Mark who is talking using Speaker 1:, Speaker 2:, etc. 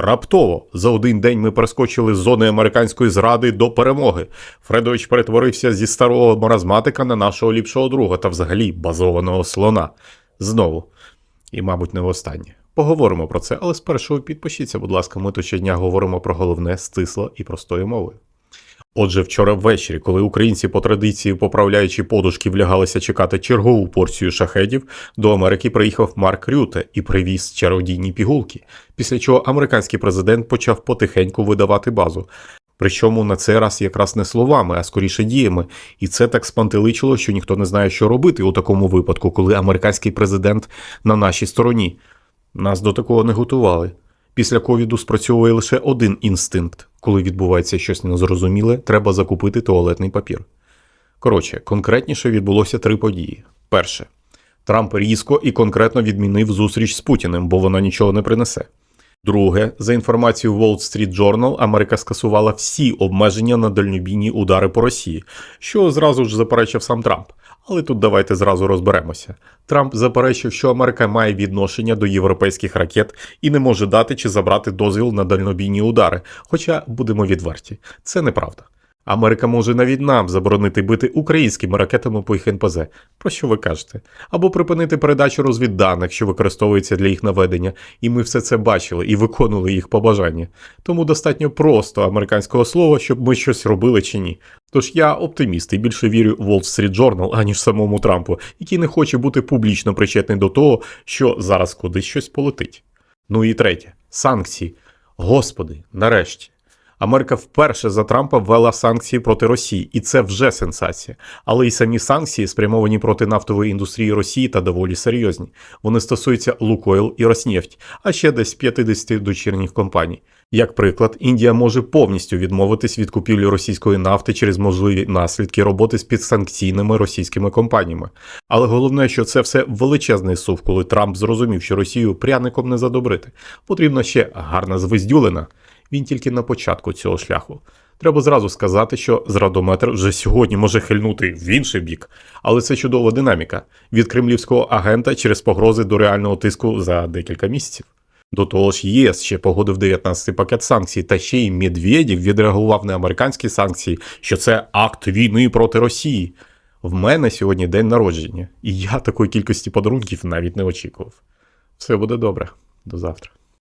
Speaker 1: Раптово за один день ми перескочили з зони американської зради до перемоги. Фредович перетворився зі старого маразматика на нашого ліпшого друга та взагалі базованого слона. Знову. І, мабуть, не востаннє. Поговоримо про це, але спершу підпишіться, будь ласка, ми тут щодня говоримо про головне стисло і простою мовою. Отже, вчора ввечері, коли українці по традиції, поправляючи подушки, влягалися чекати чергову порцію шахедів, до Америки приїхав Марк Рюте і привіз чародійні пігулки, після чого американський президент почав потихеньку видавати базу. Причому на цей раз якраз не словами, а скоріше діями, і це так спантеличило, що ніхто не знає, що робити у такому випадку, коли американський президент на нашій стороні. Нас до такого не готували. Після ковіду спрацьовує лише один інстинкт: коли відбувається щось незрозуміле, треба закупити туалетний папір. Коротше, конкретніше відбулося три події. Перше, Трамп різко і конкретно відмінив зустріч з Путіним, бо вона нічого не принесе. Друге, за інформацією Wall Street Journal, Америка скасувала всі обмеження на дальнобійні удари по Росії, що зразу ж заперечив сам Трамп. Але тут давайте зразу розберемося. Трамп заперечив, що Америка має відношення до європейських ракет і не може дати чи забрати дозвіл на дальнобійні удари. Хоча будемо відверті, це неправда. Америка може навіть нам заборонити бити українськими ракетами по їх НПЗ. Про що ви кажете? Або припинити передачу розвідданих, що використовується для їх наведення, і ми все це бачили і виконували їх побажання. Тому достатньо просто американського слова, щоб ми щось робили чи ні. Тож я оптиміст і більше вірю Wall Street Journal, аніж самому Трампу, який не хоче бути публічно причетний до того, що зараз кудись щось полетить. Ну і третє санкції. Господи, нарешті. Америка вперше за Трампа ввела санкції проти Росії, і це вже сенсація. Але й самі санкції спрямовані проти нафтової індустрії Росії та доволі серйозні. Вони стосуються Лукойл і Роснефть, а ще десь 50 дочірніх компаній. Як приклад, Індія може повністю відмовитись від купівлі російської нафти через можливі наслідки роботи з підсанкційними російськими компаніями. Але головне, що це все величезний сув, коли Трамп зрозумів, що Росію пряником не задобрити. Потрібна ще гарна звездюлина. Він тільки на початку цього шляху. Треба зразу сказати, що зрадометр вже сьогодні може хильнути в інший бік, але це чудова динаміка від кремлівського агента через погрози до реального тиску за декілька місяців. До того ж, ЄС ще погодив 19-й пакет санкцій, та ще й Медведєв відреагував на американські санкції, що це акт війни проти Росії. В мене сьогодні день народження, і я такої кількості подарунків навіть не очікував. Все буде добре. До завтра.